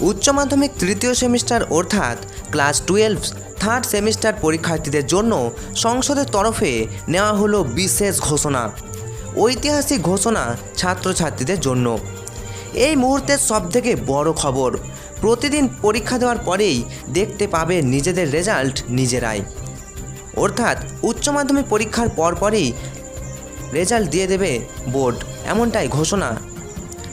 উচ্চ মাধ্যমিক তৃতীয় সেমিস্টার অর্থাৎ ক্লাস টুয়েলভ থার্ড সেমিস্টার পরীক্ষার্থীদের জন্য সংসদের তরফে নেওয়া হলো বিশেষ ঘোষণা, ঐতিহাসিক ঘোষণা ছাত্রছাত্রীদের জন্য। এই মুহূর্তের সবথেকে বড় খবর, প্রতিদিন পরীক্ষা দেওয়ার পরেই দেখতে পাবে নিজেদের রেজাল্ট নিজেরাই। অর্থাৎ উচ্চ মাধ্যমিক পরীক্ষার পরপরই রেজাল্ট দিয়ে দেবে বোর্ড, এমনটাই ঘোষণা।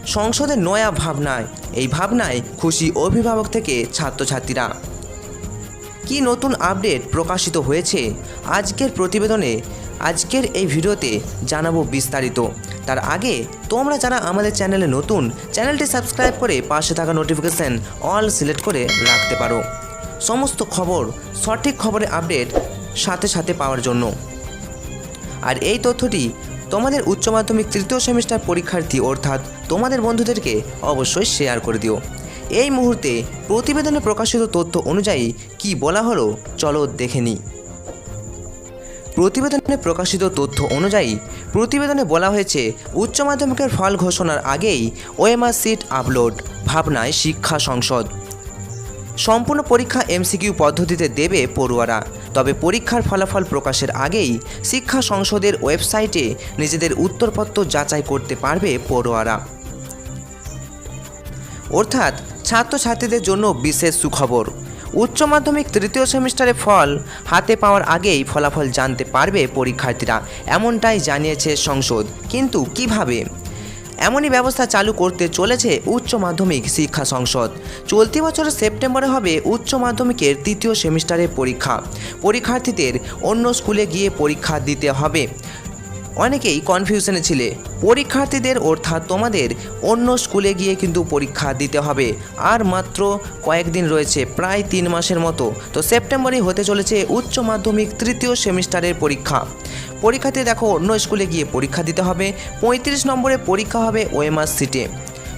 সংসদের নয়া ভাবনায় এই ভাবনায় খুশি অভিভাবক থেকে ছাত্রছাত্রীরা। কি নতুন আপডেট প্রকাশিত হয়েছে? আজকের প্রতিবেদনে, আজকের এই ভিডিওতে জানাব বিস্তারিত। তার আগে, তোমরা যারা আমাদের চ্যানেলে নতুন, চ্যানেলটি সাবস্ক্রাইব করে পাশে থাকা নোটিফিকেশান অল সিলেক্ট করে রাখতে পারো। সমস্ত খবর, সঠিক খবরের আপডেট সাথে সাথে পাওয়ার জন্য। আর এই তথ্যটি তোমাদের উচ্চ মাধ্যমিক তৃতীয় সেমিস্টার পরীক্ষার্থী অর্থাৎ তোমাদের বন্ধুদেরকে অবশ্যই শেয়ার করে দিও। এই মুহূর্তে প্রতিবেদনে প্রকাশিত তথ্য অনুযায়ী কি বলা হলো, চলো দেখে নিই। প্রতিবেদনে প্রকাশিত তথ্য অনুযায়ী প্রতিবেদনে বলা হয়েছে, উচ্চ মাধ্যমিকের ফল ঘোষণার আগেই ওএমআর সিট আপলোড, ভাবনায় শিক্ষা সংসদ। সম্পূর্ণ পরীক্ষা এমসিকিউ পদ্ধতিতে দেবে পড়ুয়ারা। তবে পরীক্ষার ফলাফল প্রকাশের আগেই শিক্ষা সংসদের ওয়েবসাইটে নিজেদের উত্তরপত্র যাচাই করতে পারবে পড়ুয়ারা। অর্থাৎ ছাত্রছাত্রীদের জন্য বিশেষ সুখবর। উচ্চ মাধ্যমিক তৃতীয় সেমিস্টারে ফল হাতে পাওয়ার আগেই ফলাফল জানতে পারবে পরীক্ষার্থীরা, এমনটাই জানিয়েছে সংসদ। কিন্তু কীভাবে? এমনই ব্যবস্থা চালু করতে চলেছে উচ্চ মাধ্যমিক শিক্ষা সংসদ। চলতি বছরের সেপ্টেম্বরে হবে উচ্চ মাধ্যমিকের তৃতীয় সেমিস্টারের পরীক্ষা। পরীক্ষার্থীদের অন্য স্কুলে গিয়ে পরীক্ষা দিতে হবে। অনেকেই কনফিউশনে ছিলে। পরীক্ষার্থীদের অর্থাৎ তোমাদের অন্য স্কুলে গিয়ে কিন্তু পরীক্ষা দিতে হবে। আর মাত্র কয়েকদিন রয়েছে, প্রায় তিন মাসের মতো। তো সেপ্টেম্বরেই হতে চলেছে উচ্চ মাধ্যমিক তৃতীয় সেমিস্টারের পরীক্ষা। পরীক্ষাতে দেখো, অন্য স্কুলে গিয়ে পরীক্ষা দিতে হবে। পঁয়ত্রিশ নম্বরে পরীক্ষা হবে ওএমআর সিটে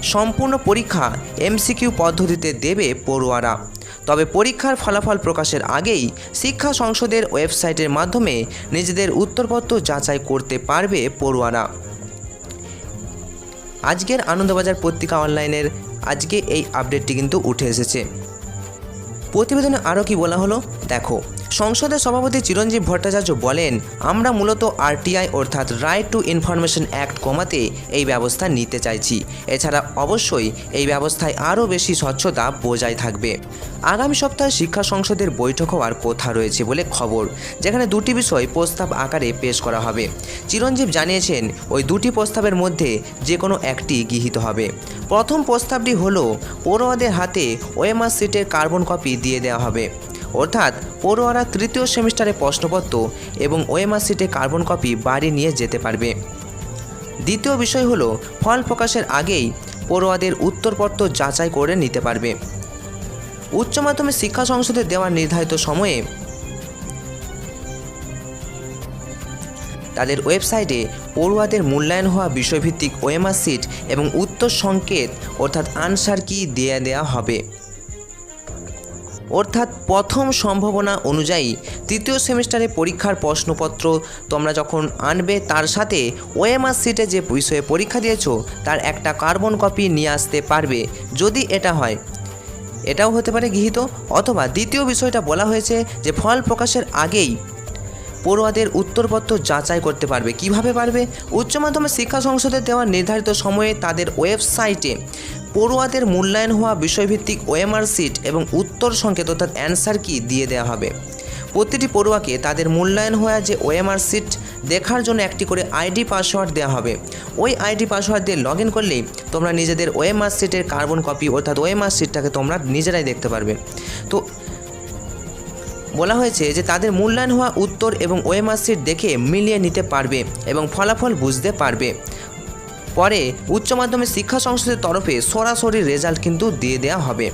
সম্পূর্ণ পরীক্ষা এমসিকিউ পদ্ধতিতে দেবে পড়ুয়ারা। তবে পরীক্ষার ফলাফল প্রকাশের আগেই শিক্ষা সংসদের ওয়েবসাইটের মাধ্যমে নিজেদের উত্তরপত্র যাচাই করতে পারবে পড়ুয়ারা। আজকের আনন্দবাজার পত্রিকা অনলাইনের আজকে এই আপডেটটি কিন্তু উঠে এসেছে। প্রতিবেদনে আরও কি বলা হলো? দেখো সংসদের সভাপতি চিরঞ্জীব ভট্টাচার্য বলেন, আমরা মূলত আরটিআই অর্থাৎ রাইট টু ইনফরমেশন অ্যাক্ট কমাতে এই ব্যবস্থা নিতে চাইছি। এছাড়া অবশ্যই এই ব্যবস্থায় আরও বেশি স্বচ্ছতা বজায় থাকবে। আগামী সপ্তাহে শিক্ষা সংসদের বৈঠক হওয়ার কথা রয়েছে বলে খবর, যেখানে দুটি বিষয় প্রস্তাব আকারে পেশ করা হবে। চিরঞ্জীব জানিয়েছেন, ওই দুটি প্রস্তাবের মধ্যে যে কোনো একটি গৃহীত হবে। প্রথম প্রস্তাবটি হলো, পড়ুয়াদের হাতে ওএমআর সিটের কার্বন কপি দিয়ে দেওয়া হবে। অর্থাৎ পড়ুয়ারা তৃতীয় সেমিস্টারে প্রশ্নপত্র এবং ওএমআর সিটে কার্বন কপি বাড়ি নিয়ে যেতে পারবে। দ্বিতীয় বিষয় হলো, ফল প্রকাশের আগেই পড়ুয়াদের উত্তরপত্র যাচাই করে নিতে পারবে। উচ্চ মাধ্যমিক শিক্ষা সংসদে দেওয়ার নির্ধারিত সময়ে তাদের ওয়েবসাইটে পড়ুয়াদের মূল্যায়ন হওয়া বিষয়ভিত্তিক ওএমআর সিট এবং উত্তর সংকেত অর্থাৎ আনসার কি দিয়ে দেওয়া হবে। অর্থাৎ প্রথম সম্ভাবনা অনুযায়ী তৃতীয় সেমিস্টারে পরীক্ষার প্রশ্নপত্র তোমরা যখন আনবে, তার সাথে ওএমআর সিটে যে বিষয়ে পরীক্ষা দিয়েছ, তার একটা কার্বন কপি নিয়ে আসতে পারবে, যদি এটা হয়। এটাও হতে পারে গৃহীত, অথবা দ্বিতীয় বিষয়টা বলা হয়েছে যে ফল প্রকাশের আগেই পড়ুয়াদের উত্তরপত্র যাচাই করতে পারবে। কীভাবে পারবে? উচ্চ মাধ্যমিক শিক্ষা সংসদের দেওয়া নির্ধারিত সময়ে তাদের ওয়েবসাইটে পড়ুয়াদের মূল্যায়ন হওয়া বিষয়ভিত্তিক ওএমআর সিট এবং উত্তর সংকেত অর্থাৎ অ্যান্সার কি দিয়ে দেওয়া হবে? প্রতিটি পড়ুয়াকে তাদের মূল্যায়ন হওয়া যে ওএমআর সিট দেখার জন্য একটি করে আইডি পাসওয়ার্ড দেওয়া হবে। ওই আইডি পাসওয়ার্ড দিয়ে লগ ইন করলেই তোমরা নিজেদের ওএমআর সিটের কার্বন কপি অর্থাৎ ওএমআর সিটটাকে তোমরা নিজেরাই দেখতে পারবে। তো, বলা হয়েছে যে তাদের মূল্যায়ন হওয়া উত্তর এবং ওএমআর সিট দেখে মিলিয়ে নিতে পারবে এবং ফলাফল বুঝতে পারবে। পরে উচ্চ মাধ্যমিক শিক্ষা সংসদের তরফে সরাসরি রেজাল্ট কিন্তু দিয়ে দেওয়া হবে।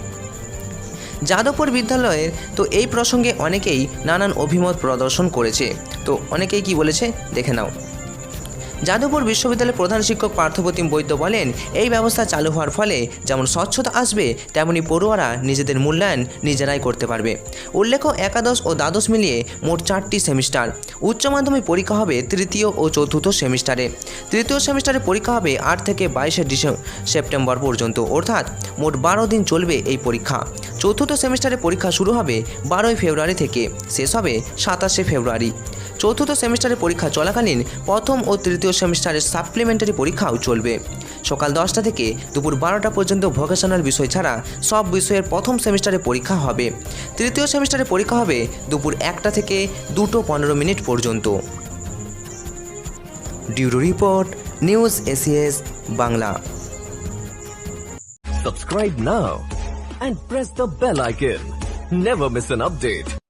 যাদবপুর বিদ্যালয়ের তো এই প্রসঙ্গে অনেকেই নানান অভিমত প্রদর্শন করেছে। তো অনেকেই কি বলেছে, দেখে নাও। যাদবপুর বিশ্ববিদ্যালয়ের প্রধান শিক্ষক পার্থপ্রতিম বৈদ্য বলেন, এই ব্যবস্থা চালু হওয়ার ফলে যেমন স্বচ্ছতা আসবে, তেমনি পড়ুয়ারা নিজেদের মূল্যায়ন নিজেরাই করতে পারবে। উল্লেখ্য, একাদশ ও দ্বাদশ মিলিয়ে মোট চারটি সেমিস্টার। উচ্চ মাধ্যমিক পরীক্ষা হবে তৃতীয় ও চতুর্থ সেমিস্টারে। তৃতীয় সেমিস্টারে পরীক্ষা হবে আট থেকে বাইশে ডিসেম্বর সেপ্টেম্বর পর্যন্ত, অর্থাৎ মোট বারো দিন চলবে এই পরীক্ষা। চতুর্থ সেমিস্টারে পরীক্ষা শুরু হবে বারোই ফেব্রুয়ারি থেকে, শেষ হবে সাতাশে ফেব্রুয়ারি। চতুর্থ সেমিস্টারের পরীক্ষা চলাকালীন প্রথম ও তৃতীয় সেমিস্টারের সাপ্লিমেন্টারি পরীক্ষাও চলবে সকাল দশটা থেকে দুপুর বারোটা পর্যন্ত ভোকেশনাল বিষয় ছাড়া সব বিষয়ের প্রথম সেমিস্টারে পরীক্ষা হবে তৃতীয় সেমিস্টারে পরীক্ষা হবে দুপুর একটা থেকে দুটো পনেরো মিনিট পর্যন্ত ডিউরো report, news ACS, Bangla Subscribe now and press the bell icon. Never miss an update.